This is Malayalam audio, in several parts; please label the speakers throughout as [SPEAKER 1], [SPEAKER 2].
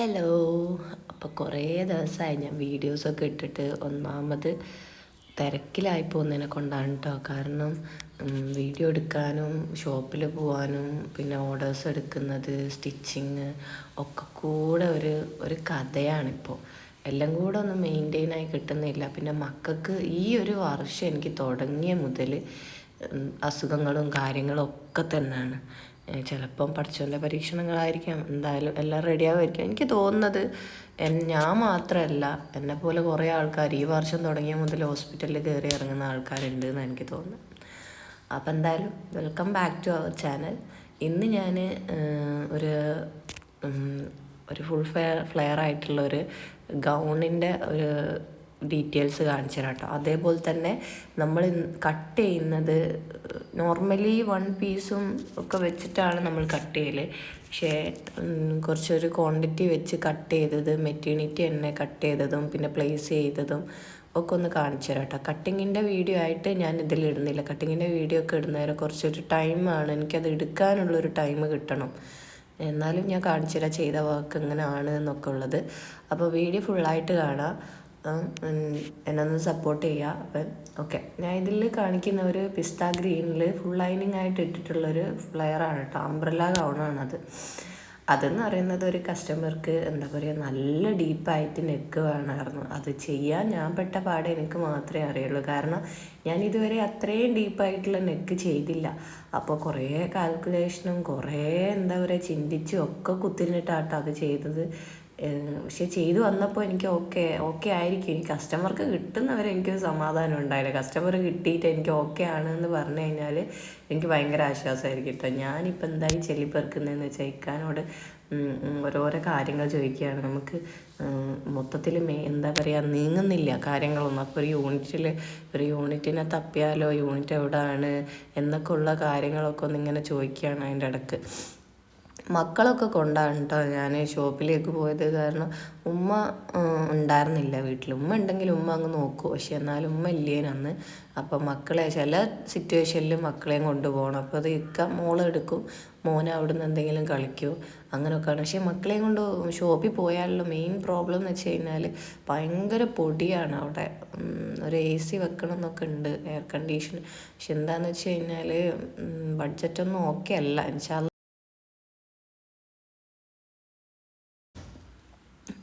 [SPEAKER 1] ഹലോ അപ്പോൾ കുറേ ദിവസമായി ഞാൻ വീഡിയോസൊക്കെ ഇട്ടിട്ട് ഒന്നാമത് തിരക്കിലായി പോകുന്നതിനെ കൊണ്ടാണ് കേട്ടോ കാരണം വീഡിയോ എടുക്കാനും ഷോപ്പിൽ പോകാനും പിന്നെ ഓർഡേഴ്സ് എടുക്കുന്നത് സ്റ്റിച്ചിങ് ഒക്കെ കൂടെ ഒരു ഒരു കഥയാണിപ്പോൾ എല്ലാം കൂടെ ഒന്ന് മെയിന്റെയിൻ ആയി കിട്ടുന്നില്ല. പിന്നെ മക്കൾക്ക് ഈ ഒരു വർഷം എനിക്ക് തുടങ്ങിയ മുതൽ അസുഖങ്ങളും കാര്യങ്ങളും ഒക്കെ തന്നെയാണ് ചിലപ്പം പഠിച്ചുള്ള പരീക്ഷണങ്ങളായിരിക്കാം. എന്തായാലും എല്ലാം റെഡിയാവുമായിരിക്കും എനിക്ക് തോന്നുന്നത് ഞാൻ മാത്രമല്ല എന്നെ പോലെ കുറേ ആൾക്കാർ ഈ വർഷം തുടങ്ങിയ മുതൽ ഹോസ്പിറ്റലിൽ കയറി ഇറങ്ങുന്ന ആൾക്കാരുണ്ട് എന്ന് എനിക്ക് തോന്നുന്നു അപ്പം എന്തായാലും welcome back to our channel ഇന്ന് ഞാൻ ഒരു ഒരു ഫുൾ ഫെയർ ഫ്ലെയർ ആയിട്ടുള്ള ഒരു ഗൗണിന്റെ ഒരു ഡീറ്റെയിൽസ് കാണിച്ചു തരാം കേട്ടോ അതേപോലെ തന്നെ നമ്മൾ കട്ട് ചെയ്യുന്നത് നോർമലി വൺ പീസും ഒക്കെ വെച്ചിട്ടാണ് നമ്മൾ കട്ട് ചെയ്യൽ പക്ഷേ കുറച്ചൊരു ക്വാണ്ടിറ്റി വെച്ച് കട്ട് ചെയ്തത് മെറ്റേണിറ്റി തന്നെ കട്ട് ചെയ്തതും പിന്നെ പ്ലേസ് ചെയ്തതും ഒക്കെ ഒന്ന് കാണിച്ചു തരാം കേട്ടോ കട്ടിങ്ങിന്റെ വീഡിയോ ആയിട്ട് ഞാൻ ഇതിൽ ഇടുന്നില്ല. കട്ടിങ്ങിന്റെ വീഡിയോ ഒക്കെ ഇടുന്നേരം കുറച്ചൊരു ടൈമാണ് എനിക്കത് എടുക്കാനുള്ളൊരു ടൈം കിട്ടണം. എന്നാലും ഞാൻ കാണിച്ചു തരാം ചെയ്ത വർക്ക് എങ്ങനെയാണ് എന്നൊക്കെ ഉള്ളത്. അപ്പോൾ വീഡിയോ ഫുള്ളായിട്ട് കാണാം. എന്നെ ഒന്ന് സപ്പോർട്ട് ചെയ്യുക അപ്പം ഓക്കെ ഞാൻ ഇതിൽ കാണിക്കുന്ന ഒരു പിസ്ത ഗ്രീനിൽ ഫുൾ ലൈനിങ് ആയിട്ട് ഇട്ടിട്ടുള്ളൊരു ഫ്ലെയറാണ് കേട്ടോ അംബ്രല്ല ഗൗണാണത് അതെന്ന് പറയുന്നത് ഒരു കസ്റ്റമർക്ക് എന്താ പറയുക നല്ല ഡീപ്പായിട്ട് നെക്ക് വേണമായിരുന്നു. അത് ചെയ്യാൻ ഞാൻ പെട്ട പാടെ എനിക്ക് മാത്രമേ അറിയുള്ളൂ. കാരണം ഞാൻ ഇതുവരെ അത്രയും ഡീപ്പായിട്ടുള്ള നെക്ക് ചെയ്തില്ല. അപ്പോൾ കുറേ കാൽക്കുലേഷനും കുറേ എന്താ പറയുക ചിന്തിച്ചും ഒക്കെ കുത്തിനിട്ടാട്ടോ അത് ചെയ്തത്. പക്ഷെ ചെയ്തു വന്നപ്പോൾ എനിക്ക് ഓക്കെ ഓക്കെ ആയിരിക്കും. ഇനി കസ്റ്റമർക്ക് കിട്ടുന്നവരെ എനിക്കൊരു സമാധാനം ഉണ്ടായില്ല. കസ്റ്റമർ കിട്ടിയിട്ട് എനിക്ക് ഓക്കെ ആണ് എന്ന് പറഞ്ഞു കഴിഞ്ഞാൽ എനിക്ക് ഭയങ്കര ആശ്വാസമായിരിക്കും കേട്ടോ. ഞാനിപ്പോൾ എന്തായി ചെല്ലിപ്പെറുക്കുന്നതെന്ന് വെച്ചാൽ ഇക്കാനോട് ഓരോരോ കാര്യങ്ങൾ ചോദിക്കുകയാണ്. നമുക്ക് മൊത്തത്തിൽ മേ എന്താ പറയുക നീങ്ങുന്നില്ല കാര്യങ്ങളൊന്നും. അപ്പോൾ ഒരു യൂണിറ്റിൽ ഒരു യൂണിറ്റിനെ തപ്പിയാലോ യൂണിറ്റ് എവിടെയാണ് എന്നൊക്കെ ഉള്ള കാര്യങ്ങളൊക്കെ ഒന്ന് ഇങ്ങനെ ചോദിക്കുകയാണ് അതിന്റെ ഇടയ്ക്ക് മക്കളൊക്കെ കൊണ്ടാണ് കേട്ടോ ഞാൻ ഷോപ്പിലേക്ക് പോയത്. കാരണം ഉമ്മ ഉണ്ടായിരുന്നില്ല വീട്ടിൽ ഉമ്മ ഉണ്ടെങ്കിൽ ഉമ്മ അങ്ങ് നോക്കും. പക്ഷെ എന്നാലും ഉമ്മ ഇല്ലേനന്ന് അപ്പം മക്കളെ ചില സിറ്റുവേഷനിൽ മക്കളെയും കൊണ്ടുപോകണം അപ്പോൾ അത് ഇക്ക മോളെടുക്കും മോൻ അവിടെ നിന്ന് എന്തെങ്കിലും കളിക്കും അങ്ങനെയൊക്കെയാണ് പക്ഷേ മക്കളെയും കൊണ്ട് ഷോപ്പിൽ പോയാലുള്ള മെയിൻ പ്രോബ്ലം എന്ന് വെച്ച് കഴിഞ്ഞാൽ ഭയങ്കര പൊടിയാണ് അവിടെ. ഒരു എ സി വെക്കണം എന്നൊക്കെ ഉണ്ട് എയർ കണ്ടീഷൻ പക്ഷെ എന്താണെന്ന് വെച്ച് കഴിഞ്ഞാൽ ബഡ്ജറ്റൊന്നും ഓക്കെ അല്ല. എന്നുവെച്ചാൽ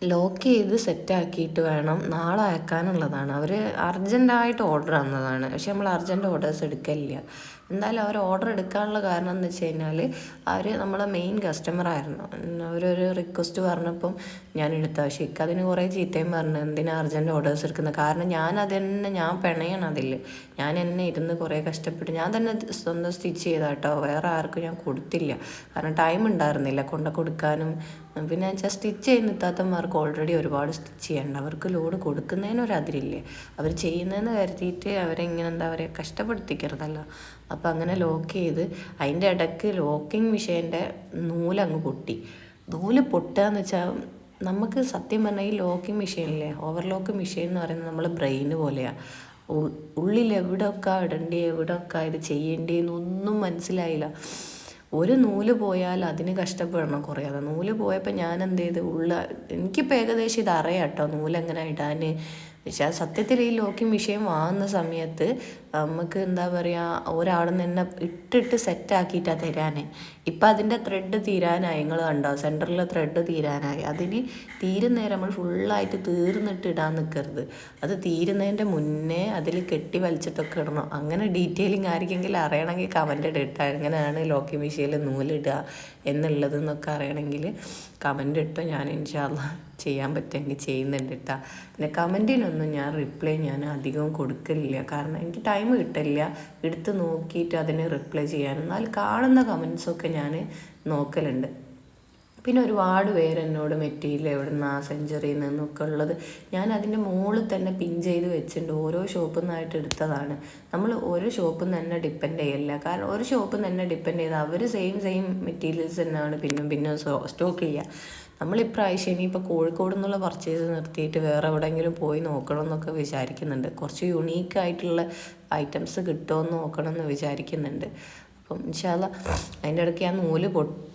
[SPEAKER 1] ലോക്ക് ചെയ്ത് സെറ്റാക്കിയിട്ട് വേണം നാളെ അയക്കാനുള്ളതാണ്. അവർ അർജന്റായിട്ട് ഓർഡർ തന്നതാണ്. പക്ഷെ നമ്മൾ അർജന്റ് ഓർഡേഴ്സ് എടുക്കലില്ല. എന്തായാലും അവർ ഓർഡർ എടുക്കാനുള്ള കാരണം എന്ന് വെച്ച് കഴിഞ്ഞാൽ അവർ നമ്മളെ മെയിൻ കസ്റ്റമർ ആയിരുന്നു. അവരൊരു റിക്വസ്റ്റ് പറഞ്ഞപ്പം ഞാൻ എടുത്ത. പക്ഷേ അതിന് കുറേ ചീത്തയും പറഞ്ഞു. എന്തിനാ അർജന്റ് ഓർഡേഴ്സ് എടുക്കുന്നത്? കാരണം ഞാൻ അത് തന്നെ ഞാൻ പിണയണം അതിൽ ഞാൻ എന്നെ ഇരുന്ന് കുറേ കഷ്ടപ്പെട്ട് ഞാൻ തന്നെ സ്വന്തം സ്റ്റിച്ച് ചെയ്താട്ടോ വേറെ ആർക്കും ഞാൻ കൊടുത്തില്ല. കാരണം ടൈം ഉണ്ടായിരുന്നില്ല കൊണ്ട കൊടുക്കാനും. പിന്നെ വെച്ചാൽ സ്റ്റിച്ച് ചെയ്യുന്ന ഇത്താത്തന്മാർക്ക് ഓൾറെഡി ഒരുപാട് സ്റ്റിച്ച് ചെയ്യണ്ട. അവർക്ക് ലോഡ് കൊടുക്കുന്നതിനൊരതിരില്ലേ? അവർ ചെയ്യുന്നതെന്ന് കരുതിയിട്ട് അവരെ ഇങ്ങനെ എന്താ പറയുക കഷ്ടപ്പെടുത്തിക്കരുതല്ലോ. അപ്പോൾ അങ്ങനെ ലോക്ക് ചെയ്ത് അതിന്റെ ഇടയ്ക്ക് ലോക്കിംഗ് മെഷീന്റെ നൂലങ്ങ് പൊട്ടി. നൂൽ പൊട്ടുക എന്ന് വെച്ചാൽ നമുക്ക് സത്യം പറഞ്ഞാൽ ഈ ലോക്കിംഗ് മെഷീനില്ലേ ഓവർലോക്ക് മെഷീൻ എന്ന് പറയുന്നത് നമ്മളെ ബ്രെയിന് പോലെയാണ് ഉള്ളിൽ എവിടെയൊക്കെ ഇടേണ്ടി എവിടെയൊക്കെ ഇത് ചെയ്യേണ്ടിയെന്നൊന്നും മനസ്സിലായില്ല. ഒരു നൂൽ പോയാൽ അതിന് കഷ്ടപ്പെടണം കുറേ. അത് നൂൽ പോയപ്പോൾ ഞാൻ എന്ത് ചെയ്ത്? ഉള്ള എനിക്കിപ്പോൾ ഏകദേശം ഇത് അറിയാം കേട്ടോ നൂലെങ്ങനെ ഇടാൻ പക്ഷെ സത്യത്തിൽ ഈ ലോക്കിംഗ് വിഷയം വാങ്ങുന്ന സമയത്ത് നമുക്ക് എന്താ പറയുക നിന്ന് തന്നെ ഇട്ടിട്ട് സെറ്റാക്കിയിട്ടാണ് തരാൻ ഇപ്പം അതിന്റെ ത്രെഡ് തീരാനായി. നിങ്ങൾ കണ്ടോ? സെന്ററിലെ ത്രെഡ് തീരാനായി. അതിന് തീരുന്നേരം നമ്മൾ ഫുള്ളായിട്ട് തീർന്നിട്ട് ഇടാൻ നിൽക്കരുത് അത് തീരുന്നതിന്റെ മുന്നേ അതിൽ കെട്ടി വലിച്ചിട്ടൊക്കെ ഇടണം. അങ്ങനെ ഡീറ്റെയിലിംഗ് ആയിരിക്കെങ്കിൽ അറിയണമെങ്കിൽ കമന്റ് ഇട്ടാൽ എങ്ങനെയാണ് ലോക്കിംഗ് മെഷീനിൽ നൂലിടുക എന്നുള്ളതെന്നൊക്കെ അറിയണമെങ്കിൽ കമന്റ് ഇട്ട ഞാൻ ഇൻഷാല്ല ചെയ്യാൻ പറ്റുമെങ്കിൽ ചെയ്യുന്നുണ്ട് കേട്ടോ പിന്നെ കമന്റിനൊന്നും ഞാൻ റിപ്ലൈ ഞാൻ അധികം കൊടുക്കലില്ല. കാരണം എനിക്ക് ടൈം കിട്ടില്ല എടുത്ത് നോക്കിയിട്ട് അതിന് റിപ്ലൈ ചെയ്യാൻ എന്നാൽ കാണുന്ന കമൻസൊക്കെ ഞാൻ നോക്കലുണ്ട്. പിന്നെ ഒരുപാട് പേര് എന്നോട് മെറ്റീരിയൽ എവിടെ നിന്ന് ആ സെഞ്ചുറിയിൽ നിന്നൊക്കെ ഉള്ളത്. ഞാൻ അതിന്റെ മുകളിൽ തന്നെ പിൻ ചെയ്ത് വെച്ചിട്ടുണ്ട്. ഓരോ ഷോപ്പിൽ നിന്നായിട്ട് എടുത്തതാണ്. നമ്മൾ ഓരോ ഷോപ്പിൽ തന്നെ ഡിപ്പെൻഡ് ചെയ്യല്ല. കാരണം ഒരു ഷോപ്പിൽ തന്നെ ഡിപ്പെൻഡ് ചെയ്ത് അവർ സെയിം സെയിം മെറ്റീരിയൽസ് തന്നെയാണ് പിന്നും പിന്നും സ്റ്റോക്ക് ചെയ്യുക. നമ്മൾ ഇപ്രാവശ്യം ഇനിയിപ്പോൾ കോഴിക്കോട് നിന്നുള്ള പർച്ചേസ് നിർത്തിയിട്ട് വേറെ എവിടെയെങ്കിലും പോയി നോക്കണം എന്നൊക്കെ വിചാരിക്കുന്നുണ്ട്. കുറച്ച് യുണീക്കായിട്ടുള്ള ഐറ്റംസ് കിട്ടുമോ എന്ന് നോക്കണം എന്ന് വിചാരിക്കുന്നുണ്ട്. അപ്പം ഇൻഷാല്ല അതിന്റെ ഇടയ്ക്ക് ആ നൂൽ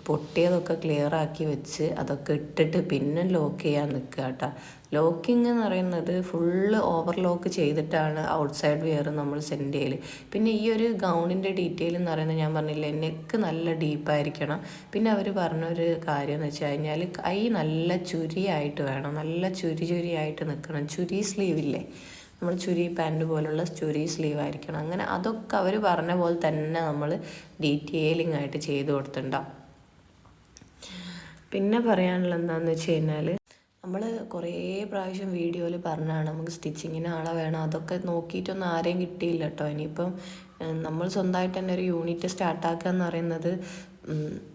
[SPEAKER 1] പൊട്ടിയതൊക്കെ ക്ലിയർ ആക്കി വെച്ച് അതൊക്കെ ഇട്ടിട്ട് പിന്നെ ലോക്ക് ചെയ്യാൻ നിൽക്കുക കേട്ടോ ലോക്കിംഗ് എന്ന് പറയുന്നത് ഫുള്ള് ഓവർലോക്ക് ചെയ്തിട്ടാണ് ഔട്ട്സൈഡ് വെയർ നമ്മൾ സെൻഡ് ചെയ്യൽ പിന്നെ ഈ ഒരു ഗൗണിന്റെ ഡീറ്റെയിൽ എന്ന് പറയുന്നത് ഞാൻ പറഞ്ഞില്ല നെക്ക് നല്ല ഡീപ്പായിരിക്കണം പിന്നെ അവർ പറഞ്ഞൊരു കാര്യം എന്ന് വെച്ച് കഴിഞ്ഞാൽ കൈ നല്ല ചുരിയായിട്ട് വേണം നല്ല ചുരി ചുരിയായിട്ട് നിൽക്കണം ചുരി സ്ലീവില്ലേ നമ്മൾ ചുരി പാന്റ് പോലുള്ള ചുരി സ്ലീവ് ആയിരിക്കണം. അങ്ങനെ അതൊക്കെ അവർ പറഞ്ഞ പോലെ തന്നെ നമ്മൾ ഡീറ്റെയിലിംഗ് ആയിട്ട് ചെയ്ത് കൊടുത്തിട്ടുണ്ടാവും പിന്നെ പറയാനുള്ള എന്താണെന്ന് വെച്ച് കഴിഞ്ഞാൽ നമ്മൾ കുറേ പ്രാവശ്യം വീഡിയോയിൽ പറഞ്ഞാണ് നമുക്ക് സ്റ്റിച്ചിങ്ങിന് ആളെ വേണം. അതൊക്കെ നോക്കിയിട്ടൊന്നും ആരെയും കിട്ടിയില്ല കേട്ടോ ഇനിയിപ്പം നമ്മൾ സ്വന്തമായിട്ട് തന്നെ ഒരു യൂണിറ്റ് സ്റ്റാർട്ടാക്കുക എന്ന് പറയുന്നത്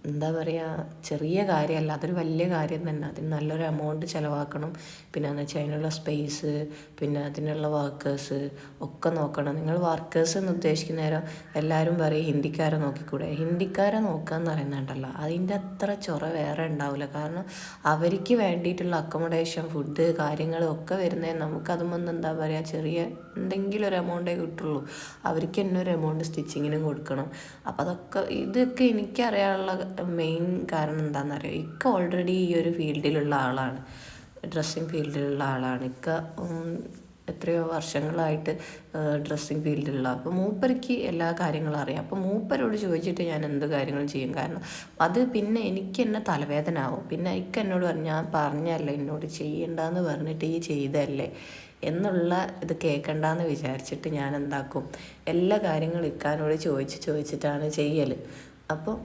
[SPEAKER 1] എന്താ പറയുക ചെറിയ കാര്യമല്ല അതൊരു വലിയ കാര്യം തന്നെ. അതിന് നല്ലൊരു എമൗണ്ട് ചിലവാക്കണം. പിന്നെ എന്ന് വെച്ചാൽ അതിനുള്ള സ്പേസ് പിന്നെ അതിനുള്ള വർക്കേഴ്സ് ഒക്കെ നോക്കണം. നിങ്ങൾ വർക്കേഴ്സ് എന്ന് ഉദ്ദേശിക്കുന്ന നേരം എല്ലാവരും പറയും ഹിന്ദിക്കാരെ നോക്കിക്കൂടെ? ഹിന്ദിക്കാരെ നോക്കുക എന്ന് പറയുന്നുണ്ടല്ലോ. അതിന്റെ അത്ര ചൊറ വേറെ ഉണ്ടാവില്ല കാരണം അവർക്ക് വേണ്ടിയിട്ടുള്ള അക്കോമഡേഷൻ ഫുഡ് കാര്യങ്ങളൊക്കെ വരുന്നത് നമുക്കതുമൊന്നും എന്താ പറയുക ചെറിയ എന്തെങ്കിലും ഒരു എമൗണ്ടേ കിട്ടുള്ളൂ. അവർക്ക് തന്നെ ഒരു എമൗണ്ട് സ്റ്റിച്ചിങ്ങിനും കൊടുക്കണം. അപ്പോൾ അതൊക്കെ ഇതൊക്കെ എനിക്കറിയാനുള്ള മെയിൻ കാരണം എന്താണെന്നറിയോ ഇക്ക ഓൾറെഡി ഈ ഒരു ഫീൽഡിലുള്ള ആളാണ്. ഡ്രസ്സിങ് ഫീൽഡിലുള്ള ആളാണ്. ഇക്ക എത്രയോ വർഷങ്ങളായിട്ട് ഡ്രസ്സിങ് ഫീൽഡിലുള്ള അപ്പോൾ മൂപ്പർക്ക് എല്ലാ കാര്യങ്ങളും അറിയാം. അപ്പോൾ മൂപ്പരോട് ചോദിച്ചിട്ട് ഞാൻ എന്ത് കാര്യങ്ങൾ ചെയ്യും? കാരണം അത് പിന്നെ എനിക്ക് എന്നെ തലവേദന ആവും പിന്നെ ഇക്ക എന്നോട് പറഞ്ഞു ഞാൻ പറഞ്ഞല്ലേ എന്നോട് ചെയ്യണ്ടെന്ന് പറഞ്ഞിട്ട് ഈ ചെയ്തല്ലേ എന്നുള്ള ഇത് കേൾക്കണ്ടെന്ന് വിചാരിച്ചിട്ട് ഞാൻ എന്താക്കും? എല്ലാ കാര്യങ്ങളും ഇക്കാനോട് ചോദിച്ച് ചോദിച്ചിട്ടാണ് ചെയ്യൽ അപ്പോൾ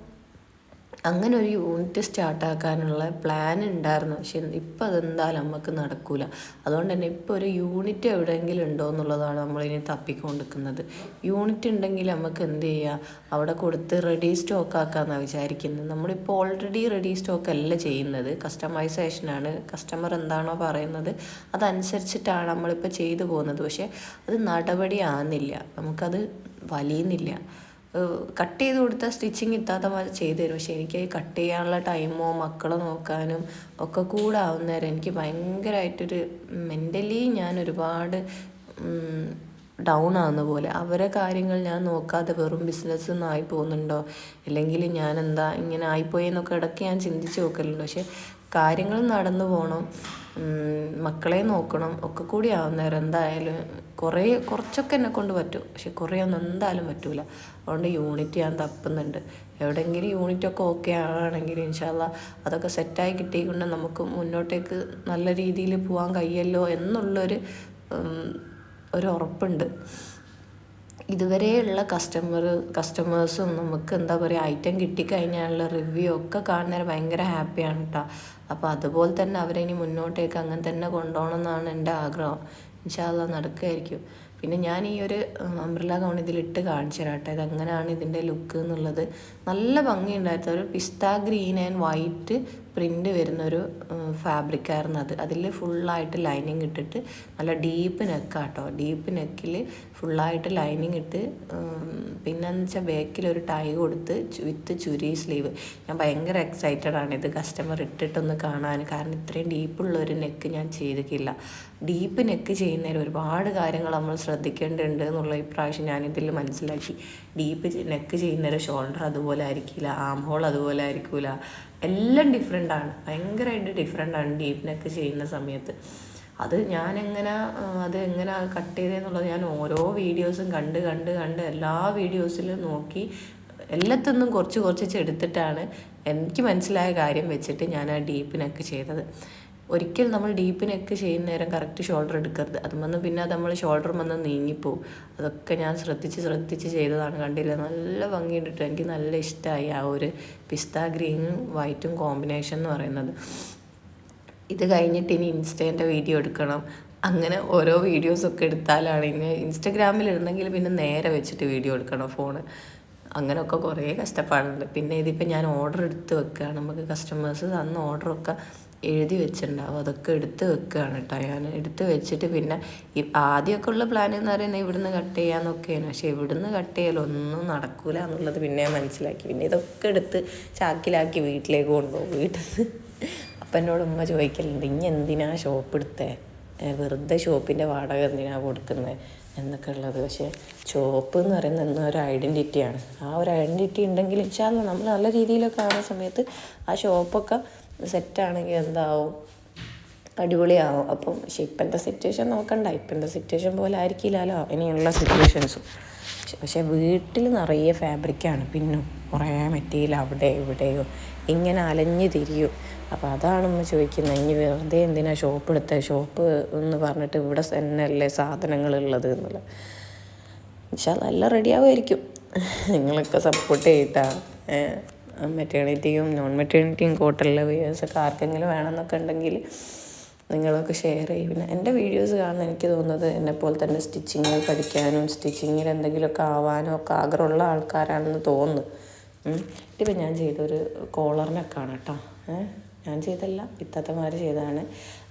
[SPEAKER 1] അങ്ങനെ ഒരു യൂണിറ്റ് സ്റ്റാർട്ടാക്കാനുള്ള പ്ലാൻ ഉണ്ടായിരുന്നു. പക്ഷെ ഇപ്പം അതെന്തായാലും നമുക്ക് നടക്കില്ല അതുകൊണ്ട് തന്നെ ഇപ്പോൾ ഒരു യൂണിറ്റ് എവിടെയെങ്കിലും ഉണ്ടോ എന്നുള്ളതാണ് നമ്മളിനി തപ്പിക്കൊണ്ടിരിക്കുന്നത്. യൂണിറ്റ് ഉണ്ടെങ്കിൽ നമുക്ക് എന്ത് ചെയ്യുക അവിടെ കൊടുത്ത് റെഡി സ്റ്റോക്ക് ആക്കാമെന്നാണ് വിചാരിക്കുന്നത്. നമ്മളിപ്പോൾ ഓൾറെഡി റെഡി സ്റ്റോക്ക് അല്ല ചെയ്യുന്നത്. കസ്റ്റമൈസേഷനാണ് കസ്റ്റമർ എന്താണോ പറയുന്നത് അതനുസരിച്ചിട്ടാണ് നമ്മളിപ്പോൾ ചെയ്തു പോകുന്നത്. പക്ഷേ അത് നടപടി ആകുന്നില്ല നമുക്കത് വലിയുന്നില്ല. കട്ട് ചെയ്ത് കൊടുത്ത സ്റ്റിച്ചിങ് ഇത്താത്ത മാതിരി ചെയ്തു തരും. പക്ഷെ എനിക്ക് കട്ട് ചെയ്യാനുള്ള ടൈമോ മക്കളെ നോക്കാനും ഒക്കെ കൂടെ ആവുന്നേരം എനിക്ക് ഭയങ്കരമായിട്ടൊരു മെന്റലി ഞാൻ ഒരുപാട് ഡൗൺ ആവുന്ന പോലെ. അവരെ കാര്യങ്ങൾ ഞാൻ നോക്കാതെ വെറും ബിസിനസ് ഒന്നും ആയി പോകുന്നുണ്ടോ? അല്ലെങ്കിൽ ഞാൻ എന്താ ഇങ്ങനെ ആയിപ്പോയി എന്നൊക്കെ ഇടയ്ക്ക് ഞാൻ ചിന്തിച്ച് നോക്കലുണ്ട്. പക്ഷെ കാര്യങ്ങൾ നടന്നു പോകണം മക്കളെ നോക്കണം ഒക്കെ കൂടി ആവുന്നേരം എന്തായാലും കുറേ കുറച്ചൊക്കെ എന്നെ കൊണ്ട് പറ്റും. പക്ഷെ കുറേ ഒന്നും എന്തായാലും പറ്റൂല. അതുകൊണ്ട് യൂണിറ്റ് ഞാൻ തപ്പുന്നുണ്ട്. എവിടെയെങ്കിലും യൂണിറ്റ് ഒക്കെ ഓക്കെ ആണെങ്കിൽ ഇൻഷാല്ല അതൊക്കെ സെറ്റായി കിട്ടിയിക്കൊണ്ട് നമുക്ക് മുന്നോട്ടേക്ക് നല്ല രീതിയിൽ പോകാൻ കഴിയല്ലോ എന്നുള്ളൊരു ഒരു ഉറപ്പുണ്ട്. ഇതുവരെയുള്ള കസ്റ്റമർ കസ്റ്റമേഴ്സും നമുക്ക് എന്താ പറയുക ഐറ്റം കിട്ടിക്കഴിഞ്ഞാലുള്ള റിവ്യൂ ഒക്കെ കാണുന്നേരം ഭയങ്കര ഹാപ്പിയാണ് കേട്ടോ അപ്പോൾ അതുപോലെ തന്നെ അവരെ ഇനി മുന്നോട്ടേക്ക് അങ്ങനെ തന്നെ കൊണ്ടുപോകണം എന്നാണ് എന്റെ ആഗ്രഹം. ഇൻഷാല്ല നടക്കുമായിരിക്കും പിന്നെ ഞാൻ ഈ ഒരു അംബ്രല ഗൗൺ ഇതിലിട്ട് കാണിച്ചു തരാട്ടെ ഇതെങ്ങനെയാണ് ഇതിന്റെ ലുക്ക് എന്നുള്ളത്. നല്ല ഭംഗിയുണ്ടായിരുന്നു. ഒരു പിസ്ത ഗ്രീൻ ആൻഡ് വൈറ്റ് പ്രിന്റ് വരുന്നൊരു ഫാബ്രിക്കായിരുന്നു അത്. അതിൽ ഫുള്ളായിട്ട് ലൈനിങ് ഇട്ടിട്ട് നല്ല ഡീപ്പ് നെക്കാട്ടോ. ഡീപ്പ് നെക്കിൽ ഫുള്ളായിട്ട് ലൈനിങ് ഇട്ട് പിന്നെന്ന് വെച്ചാൽ ബാക്കിൽ ഒരു ടൈ കൊടുത്ത് വിത്ത് ചുരി സ്ലീവ്. ഞാൻ ഭയങ്കര എക്സൈറ്റഡ് ആണ് ഇത് കസ്റ്റമർ ഇട്ടിട്ടൊന്ന് കാണാൻ. കാരണം ഇത്രയും ഡീപ്പുള്ളൊരു നെക്ക് ഞാൻ ചെയ്തിട്ടില്ല. ഡീപ്പ് നെക്ക് ചെയ്യുന്നതിൽ ഒരുപാട് കാര്യങ്ങൾ നമ്മൾ ശ്രദ്ധിക്കേണ്ടതുണ്ട് എന്നുള്ള ഇപ്രാവശ്യം ഞാനിതിൽ മനസ്സിലാക്കി. ഡീപ്പ് നെക്ക് ചെയ്യുന്നൊരു ഷോൾഡർ അതുപോലെ ആയിരിക്കില്ല ആം ഹോൾ അതുപോലെ ആയിരിക്കില്ല എല്ലാം ഡിഫറെന്റ് ആണ്. ഭയങ്കരമായിട്ട് ഡിഫറെന്റ് ആണ് ഡീപ് നെക്ക് ചെയ്യുന്ന സമയത്ത്. അത് ഞാൻ എങ്ങനെ അത് എങ്ങനെ കട്ട് ചെയ്തതെന്നുള്ളത് ഞാൻ ഓരോ വീഡിയോസും കണ്ട് കണ്ട് കണ്ട് എല്ലാ വീഡിയോസിലും നോക്കി എല്ലാത്തൊന്നും കുറച്ച് കുറച്ച് എടുത്തിട്ടാണ് എനിക്ക് മനസ്സിലായ കാര്യം വെച്ചിട്ട് ഞാൻ ആ ഡീപ്പിനൊക്കെ നെക്ക് ചെയ്തത്. ഒരിക്കൽ നമ്മൾ ഡീപ്പ് നെക്ക് ചെയ്യുന്ന നേരം കറക്റ്റ് ഷോൾഡർ എടുക്കരുത്. അത് വന്ന് പിന്നെ നമ്മൾ ഷോൾഡർ വന്ന് നീങ്ങിപ്പോവും. അതൊക്കെ ഞാൻ ശ്രദ്ധിച്ച് ശ്രദ്ധിച്ച് ചെയ്തതാണ് കണ്ടില്ല? നല്ല ഭംഗിയിട്ടിട്ട് എനിക്ക് നല്ല ഇഷ്ടമായി ആ ഒരു പിസ്ത ഗ്രീനും വൈറ്റും കോമ്പിനേഷൻ എന്ന് പറയുന്നത്. ഇത് കഴിഞ്ഞിട്ട് ഇനി ഇൻസ്റ്റേന്റെ വീഡിയോ എടുക്കണം. അങ്ങനെ ഓരോ വീഡിയോസൊക്കെ എടുത്താലാണ് ഇനി ഇൻസ്റ്റഗ്രാമിൽ ഇടുന്നെങ്കിൽ പിന്നെ നേരെ വെച്ചിട്ട് വീഡിയോ എടുക്കണം ഫോണ്. അങ്ങനെയൊക്കെ കുറേ കഷ്ടപ്പാടുണ്ട്. പിന്നെ ഇതിപ്പോൾ ഞാൻ ഓർഡർ എടുത്ത് വെക്കുകയാണ്. നമുക്ക് കസ്റ്റമേഴ്സ് തന്ന ഓർഡറൊക്കെ എഴുതി വെച്ചിട്ടുണ്ടാവും. അതൊക്കെ എടുത്ത് വെക്കുകയാണ് കേട്ടോ ഞാൻ എടുത്ത് വെച്ചിട്ട് പിന്നെ ആദ്യമൊക്കെ ഉള്ള പ്ലാൻ എന്ന് പറയുന്നത് ഇവിടുന്ന് കട്ട് ചെയ്യാന്നൊക്കെയാണ്. പക്ഷെ ഇവിടുന്ന് കട്ട് ചെയ്യലൊന്നും നടക്കൂല എന്നുള്ളത് പിന്നെ മനസ്സിലാക്കി. പിന്നെ ഇതൊക്കെ എടുത്ത് ചാക്കിലാക്കി വീട്ടിലേക്ക് കൊണ്ടുപോകും. വീട്ടിൽ നിന്ന് അപ്പം എന്നോട് ഉമ്മ ചോദിക്കലുണ്ട് ഇനി എന്തിനാ ഷോപ്പ് എടുത്തേ? വെറുതെ ഷോപ്പിന്റെ വാടക എന്തിനാ കൊടുക്കുന്നത് എന്നൊക്കെ ഉള്ളത്. പക്ഷേ ഷോപ്പ് എന്ന് പറയുന്നത് എന്നാൽ ഒരു ഐഡന്റിറ്റിയാണ് ആ ഒരു ഐഡന്റിറ്റി ഉണ്ടെങ്കിൽ ഇൻഷാല്ല നമ്മൾ നല്ല രീതിയിലൊക്കെ ആവുന്ന സമയത്ത് ആ ഷോപ്പൊക്കെ സെറ്റാണെങ്കിൽ എന്താവും? അടിപൊളിയാവും. അപ്പം പക്ഷെ ഇപ്പോഴത്തെ സിറ്റുവേഷൻ നോക്കണ്ട. ഇപ്പോഴത്തെ സിറ്റുവേഷൻ പോലെ ആയിരിക്കില്ലല്ലോ. ഇനിയുള്ള സിറ്റുവേഷൻസും പക്ഷെ വീട്ടിൽ നിറയെ ഫാബ്രിക്കാണ് പിന്നും കുറേ മെറ്റീരിയൽ അവിടെ ഇവിടെയോ ഇങ്ങനെ അലഞ്ഞു തിരിയും. അപ്പോൾ അതാണ് നമ്മൾ ചോദിക്കുന്നത്. ഇനി വെറുതെ എന്തിനാ ഷോപ്പ് എടുത്ത? ഷോപ്പ് എന്ന് പറഞ്ഞിട്ട് ഇവിടെ തന്നെയല്ലേ സാധനങ്ങളുള്ളത് എന്നുള്ളത് പക്ഷെ അതെല്ലാം റെഡിയാവുമായിരിക്കും നിങ്ങളൊക്കെ സപ്പോർട്ട് ചെയ്തിട്ടാ മെറ്റേണിറ്റിയും നോൺ മെറ്റേണിറ്റിയും കോട്ടലിലെ വീഡിയോസൊക്കെ ആർക്കെങ്കിലും വേണമെന്നൊക്കെ ഉണ്ടെങ്കിൽ നിങ്ങളൊക്കെ ഷെയർ ചെയ്യും. പിന്നെ എന്റെ വീഡിയോസ് കാണുന്ന എനിക്ക് തോന്നുന്നത് എന്നെപ്പോലെ തന്നെ സ്റ്റിച്ചിങ് പഠിക്കാനും സ്റ്റിച്ചിങ്ങിൽ എന്തെങ്കിലുമൊക്കെ ആവാനും ഒക്കെ ആഗ്രഹമുള്ള ആൾക്കാരാണെന്ന് തോന്നുന്നു. ഇതിപ്പോൾ ഞാൻ ചെയ്തൊരു കോളറിനൊക്കെയാണ് കേട്ടോ. ഞാൻ ചെയ്തല്ല ഇത്താത്തമാർ ചെയ്തതാണ്.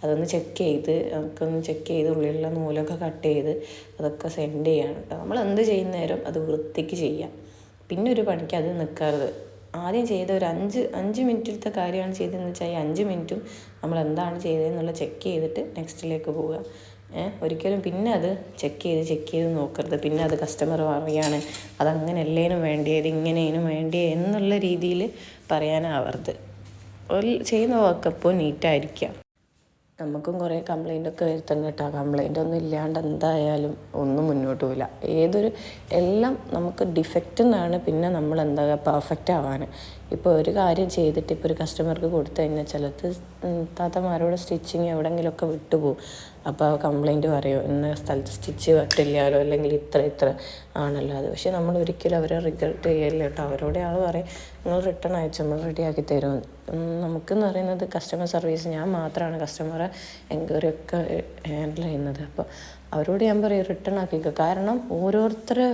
[SPEAKER 1] അതൊന്ന് ചെക്ക് ചെയ്ത് നമുക്കൊന്ന് ചെക്ക് ചെയ്ത് ഉള്ളിലുള്ള നൂലൊക്കെ കട്ട് ചെയ്ത് അതൊക്കെ സെൻഡ് ചെയ്യാണ് കേട്ടോ. നമ്മൾ എന്ത് ചെയ്യുന്നേരം അത് വൃത്തിക്ക് ചെയ്യാം. പിന്നെ ഒരു പണിക്ക് അത് നിൽക്കരുത് ആദ്യം ചെയ്ത ഒരു അഞ്ച് അഞ്ച് മിനിറ്റിലത്തെ കാര്യമാണ് ചെയ്തതെന്ന് വെച്ചാൽ ഈ അഞ്ച് മിനിറ്റും നമ്മൾ എന്താണ് ചെയ്തതെന്നുള്ള ചെക്ക് ചെയ്തിട്ട് നെക്സ്റ്റിലേക്ക് പോവുക. ഒരിക്കലും പിന്നെ അത് ചെക്ക് ചെയ്ത് ചെക്ക് ചെയ്ത് നോക്കരുത്. പിന്നെ അത് കസ്റ്റമർ പറയുകയാണ് അതങ്ങനെയല്ലേനും വേണ്ടിയത് ഇങ്ങനേനും വേണ്ടിയത് എന്നുള്ള രീതിയിൽ പറയാനാവരുത്. ചെയ്യുന്ന വർക്കപ്പോൾ നീറ്റായിരിക്കാം നമുക്കും കുറേ കംപ്ലൈന്റ് ഒക്കെ വരുത്തുന്നുണ്ട് കേട്ടോ. കംപ്ലൈന്റ് ഒന്നും ഇല്ലാണ്ട് എന്തായാലും ഒന്നും മുന്നോട്ട് പോകില്ല ഏതൊരു എല്ലാം നമുക്ക് ഡിഫക്റ്റ് എന്നാണ് പിന്നെ നമ്മൾ എന്താ പെർഫെക്റ്റ് ആവാൻ ഇപ്പോൾ ഒരു കാര്യം ചെയ്തിട്ട് ഇപ്പോൾ ഒരു കസ്റ്റമർക്ക് കൊടുത്തു കഴിഞ്ഞാൽ ചിലത് താത്തമാരോട് സ്റ്റിച്ചിങ് എവിടെയെങ്കിലുമൊക്കെ വിട്ടുപോകും അപ്പോൾ കംപ്ലൈന്റ് പറയും ഇന്ന സ്ഥലത്ത് സ്റ്റിച്ച് പറ്റില്ലാലോ അല്ലെങ്കിൽ ഇത്ര ഇത്ര ആണല്ലോ അത്. പക്ഷേ നമ്മൾ ഒരിക്കലും അവരെ റിഗ്രറ്റ് ചെയ്യല്ല കേട്ടോ. അവരോട് ആൾ പറയും നിങ്ങൾ റിട്ടേൺ അയച്ചു നമ്മൾ റെഡിയാക്കി തരും നമുക്കെന്ന് പറയുന്നത് കസ്റ്റമർ സർവീസ് ഞാൻ മാത്രമാണ് കസ്റ്റമറെ എൻക്വയറി ഒക്കെ ഹാൻഡിൽ ചെയ്യുന്നത്. അപ്പോൾ അവരോട് ഞാൻ പറയും റിട്ടേൺ ആക്കിക്കോ. കാരണം ഓരോരുത്തരെ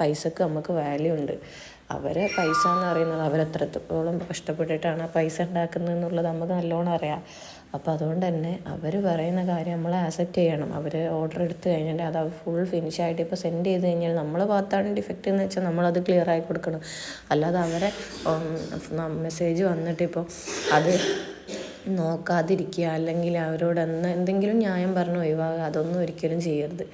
[SPEAKER 1] പൈസക്ക് നമുക്ക് വാല്യൂ ഉണ്ട്. അവരെ പൈസ എന്ന് പറയുന്നത് അവരെത്രത്തോളം കഷ്ടപ്പെട്ടിട്ടാണ് ആ പൈസ ഉണ്ടാക്കുന്നത് എന്നുള്ളത് നമുക്ക് നല്ലോണം അറിയാം. അപ്പോൾ അതുകൊണ്ട് തന്നെ അവർ പറയുന്ന കാര്യം നമ്മൾ ആക്സെപ്റ്റ് ചെയ്യണം. അവർ ഓർഡർ എടുത്തു കഴിഞ്ഞാൽ അത് ഫുൾ ഫിനിഷ് ആയിട്ട് ഇപ്പോൾ സെൻഡ് ചെയ്ത് കഴിഞ്ഞാൽ നമ്മളെ ഭാഗത്താണ് ഡിഫക്റ്റ് എന്ന് വെച്ചാൽ നമ്മളത് ക്ലിയർ ആയി കൊടുക്കണം. അല്ലാതെ അവരെ മെസ്സേജ് വന്നിട്ട് ഇപ്പോൾ അത് നോക്കാതിരിക്കുക അല്ലെങ്കിൽ അവരോട് എന്തെങ്കിലും ന്യായം പറഞ്ഞ് ഒഴിവാകുക അതൊന്നും ഒരിക്കലും ചെയ്യരുത്.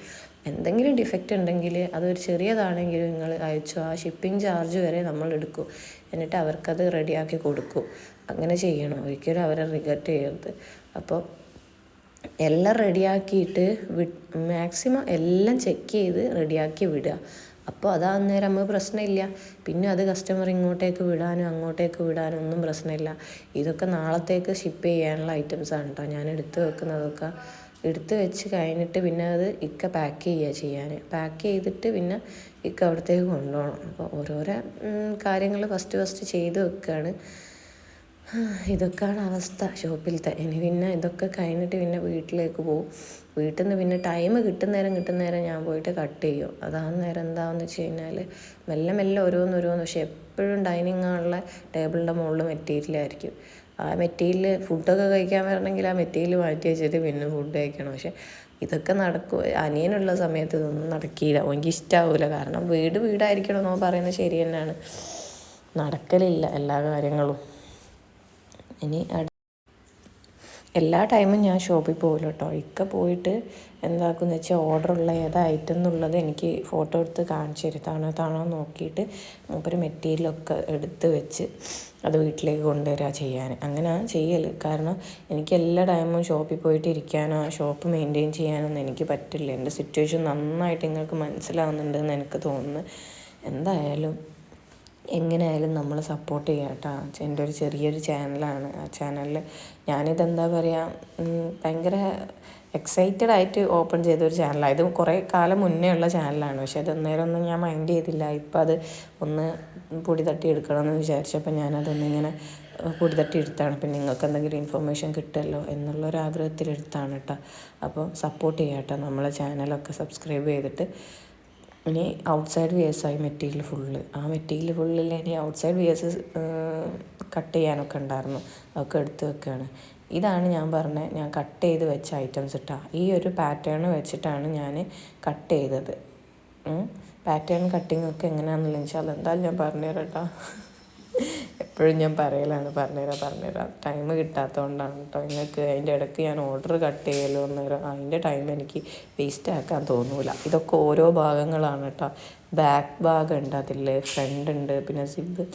[SPEAKER 1] എന്തെങ്കിലും ഡിഫക്റ്റ് ഉണ്ടെങ്കിൽ അതൊരു ചെറിയതാണെങ്കിലും നിങ്ങൾ അയച്ചു. ആ ഷിപ്പിംഗ് ചാർജ് വരെ നമ്മൾ എടുക്കും. എന്നിട്ട് അവർക്കത് റെഡിയാക്കി കൊടുക്കും. അങ്ങനെ ചെയ്യണം. ഒരിക്കലും അവരെ റിഗറ്റ് ചെയ്യരുത്. അപ്പോൾ എല്ലാം റെഡിയാക്കിയിട്ട് വി മാക്സിമം എല്ലാം ചെക്ക് ചെയ്ത് റെഡിയാക്കി വിടുക. അപ്പോൾ അതാ അന്നേരം നമുക്ക് പ്രശ്നമില്ല. പിന്നെ അത് കസ്റ്റമർ ഇങ്ങോട്ടേക്ക് വിടാനും അങ്ങോട്ടേക്ക് വിടാനും ഒന്നും പ്രശ്നമില്ല. ഇതൊക്കെ നാളത്തേക്ക് ഷിപ്പ് ചെയ്യാനുള്ള ഐറ്റംസാണ് കേട്ടോ ഞാൻ എടുത്ത് വെക്കുന്നതൊക്കെ എടുത്ത് വെച്ച് കഴിഞ്ഞിട്ട് പിന്നെ അത് ഇക്ക പാക്ക് ചെയ്യുക ചെയ്യാൻ. പാക്ക് ചെയ്തിട്ട് പിന്നെ ഇക്ക അവിടത്തേക്ക് കൊണ്ടുപോകണം. അപ്പോൾ ഓരോരോ കാര്യങ്ങൾ ഫസ്റ്റ് ഫസ്റ്റ് ചെയ്ത് വെക്കുകയാണ് ഇതൊക്കെയാണ് അവസ്ഥ ഷോപ്പിലത്തെ. ഇനി പിന്നെ ഇതൊക്കെ കഴിഞ്ഞിട്ട് പിന്നെ വീട്ടിലേക്ക് പോകും വീട്ടിൽ നിന്ന് പിന്നെ ടൈം കിട്ടുന്നേരം കിട്ടുന്നേരം ഞാൻ പോയിട്ട് കട്ട് ചെയ്യും. അതാണ് നേരം എന്താണെന്ന് വെച്ച് കഴിഞ്ഞാൽ മെല്ലെ മെല്ലെ ഓരോന്ന് ഓരോന്ന്. പക്ഷെ എപ്പോഴും ഡൈനിങ് ഹാളിലെ ടേബിളിന്റെ മുകളിൽ മെറ്റീരിയലായിരിക്കും ആ മെറ്റീരിയൽ ഫുഡൊക്കെ കഴിക്കാൻ വരണമെങ്കിൽ ആ മെറ്റീരിയൽ മാറ്റി വെച്ചിട്ട് പിന്നെ ഫുഡ് കഴിക്കണം. പക്ഷേ ഇതൊക്കെ നടക്കും. അനിയനുള്ള സമയത്ത് ഇതൊന്നും നടക്കില്ല. എനിക്ക് ഇഷ്ടമാവില്ല കാരണം വീട് വീടായിരിക്കണം എന്നോ പറയുന്നത് ശരി തന്നെയാണ്. നടക്കലില്ല എല്ലാ കാര്യങ്ങളും. ഇനി എല്ലാ ടൈമും ഞാൻ ഷോപ്പിൽ പോകില്ല കേട്ടോ ഇക്ക പോയിട്ട് എന്താക്കുമെന്ന് വെച്ചാൽ ഓർഡറുള്ള ഏതാ ഐറ്റം എന്നുള്ളത് എനിക്ക് ഫോട്ടോ എടുത്ത് കാണിച്ചു തരും. താണോ താണോ നോക്കിയിട്ട് മൂപ്പര് മെറ്റീരിയലൊക്കെ എടുത്ത് വെച്ച് അത് വീട്ടിലേക്ക് കൊണ്ടുവരിക ചെയ്യാൻ. അങ്ങനെ ചെയ്യൽ കാരണം എനിക്ക് എല്ലാ ടൈമും ഷോപ്പിൽ പോയിട്ട് ഇരിക്കാനോ ഷോപ്പ് മെയിന്റെയിൻ ചെയ്യാനൊന്നും എനിക്ക് പറ്റില്ല. എന്റെ സിറ്റുവേഷൻ നന്നായിട്ട് നിങ്ങൾക്ക് മനസ്സിലാവുന്നുണ്ടെന്ന് എനിക്ക് തോന്നുന്നു. എന്തായാലും എങ്ങനെയായാലും നമ്മൾ സപ്പോർട്ട് ചെയ്യുക കേട്ടോ. എന്റെ ഒരു ചെറിയൊരു ചാനലാണ് ആ ചാനലിൽ ഞാനിതെന്താ പറയുക ഭയങ്കര എക്സൈറ്റഡ് ആയിട്ട് ഓപ്പൺ ചെയ്ത ഒരു ചാനലാണ് ഇത് കുറേ കാലം മുന്നേ ഉള്ള ചാനലാണ് പക്ഷേ അത് അന്നേരം ഒന്നും ഞാൻ മൈൻഡ് ചെയ്തില്ല. ഇപ്പം അത് ഒന്ന് പൊടി തട്ടി എടുക്കണമെന്ന് വിചാരിച്ചപ്പോൾ ഞാനതൊന്നിങ്ങനെ പൊടി തട്ടി എടുത്താണ്. പിന്നെ നിങ്ങൾക്ക് എന്തെങ്കിലും ഇൻഫർമേഷൻ കിട്ടുമല്ലോ എന്നുള്ളൊരു ആഗ്രഹത്തിൽ എടുത്താണ് കേട്ടോ അപ്പം സപ്പോർട്ട് ചെയ്യാം കേട്ടോ നമ്മളെ ചാനലൊക്കെ സബ്സ്ക്രൈബ് ചെയ്തിട്ട് ഇനി ഔട്ട് ഔട്ട്സൈഡ് വിയേഴ്സായി മെറ്റീരിയൽ ഫുള്ള് ആ മെറ്റീരിയൽ ഫുള്ളിൽ ഇനി ഔട്ട് ഔട്ട്സൈഡ് വിയേഴ്സ് കട്ട് ചെയ്യാനൊക്കെ ഉണ്ടായിരുന്നു. അതൊക്കെ എടുത്ത് വെക്കുകയാണ് ഇതാണ് ഞാൻ പറഞ്ഞത് ഞാൻ കട്ട് ചെയ്ത് വെച്ച ഐറ്റംസ് ഇട്ടാ ഈ ഒരു പാറ്റേൺ വെച്ചിട്ടാണ് ഞാൻ കട്ട് ചെയ്തത്. പാറ്റേൺ കട്ടിങ് ഒക്കെ എങ്ങനെയാണെന്നുള്ള വെച്ചാൽ എന്തായാലും ഞാൻ പറഞ്ഞു തരാം കേട്ടോ എപ്പോഴും ഞാൻ പറയലാണ് പറഞ്ഞുതരാം പറഞ്ഞുതരാം. ടൈം കിട്ടാത്തതുകൊണ്ടാണ് കേട്ടോ നിങ്ങൾക്ക് അതിന്റെ ഇടയ്ക്ക് ഞാൻ ഓർഡർ കട്ട് ചെയ്യലോ അന്നേരം അതിന്റെ ടൈം എനിക്ക് വേസ്റ്റ് ആക്കാൻ തോന്നൂല. ഇതൊക്കെ ഓരോ ഭാഗങ്ങളാണ് കേട്ടോ ബാക്ക് ഭാഗം ഉണ്ട് അതിൽ ഫ്രണ്ട് ഉണ്ട് പിന്നെ സിബ്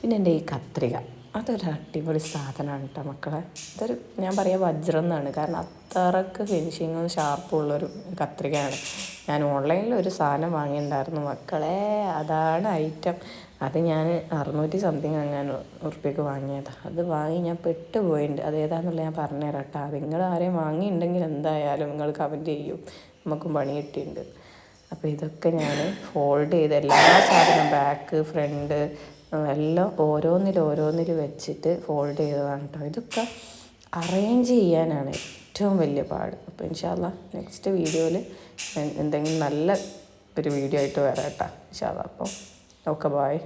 [SPEAKER 1] പിന്നെ എന്റെ ഈ കത്രിക. അതൊരു അടിപൊളി സാധനമാണ് കേട്ടോ മക്കളെ. ഇതൊരു ഞാൻ പറയാം വജ്രം എന്നാണ്. കാരണം അത്രയ്ക്ക് ഫിനിഷിങ്ങും ഷാർപ്പുള്ളൊരു കത്രികയാണ്. ഞാൻ ഓൺലൈനിൽ ഒരു സാധനം വാങ്ങിയിട്ടുണ്ടായിരുന്നു മക്കളെ. അതാണ് ഐറ്റം അത് ഞാൻ അറുന്നൂറ്റി സംതിങ് അങ്ങനെ ഉറുപ്പ്യക്ക് വാങ്ങിയതാണ് അത് വാങ്ങി ഞാൻ പെട്ടുപോയിട്ടുണ്ട് അത് ഏതാണെന്നുള്ള ഞാൻ പറഞ്ഞുതരാം കേട്ടോ നിങ്ങൾ ആരെയും വാങ്ങിയിട്ടുണ്ടെങ്കിൽ എന്തായാലും നിങ്ങൾ കമന്റ് ചെയ്യും. നമുക്കും പണി കിട്ടിയിട്ടുണ്ട്. അപ്പോൾ ഇതൊക്കെ ഞാൻ ഫോൾഡ് ചെയ്ത് എല്ലാ സാധനവും ബാക്ക് ഫ്രണ്ട് എല്ലാം ഓരോന്നിൽ ഓരോന്നിൽ വെച്ചിട്ട് ഫോൾഡ് ചെയ്തതാണ് കേട്ടോ ഇതൊക്കെ അറേഞ്ച് ചെയ്യാനാണ് ഏറ്റവും വലിയ പാട്. അപ്പോൾ ഇൻഷാല്ല നെക്സ്റ്റ് വീഡിയോയിൽ എന്തെങ്കിലും നല്ല ഒരു വീഡിയോ ആയിട്ട് വരാം കേട്ടോ ഇൻഷാല്ല അപ്പോൾ ഓക്കെ ബായ്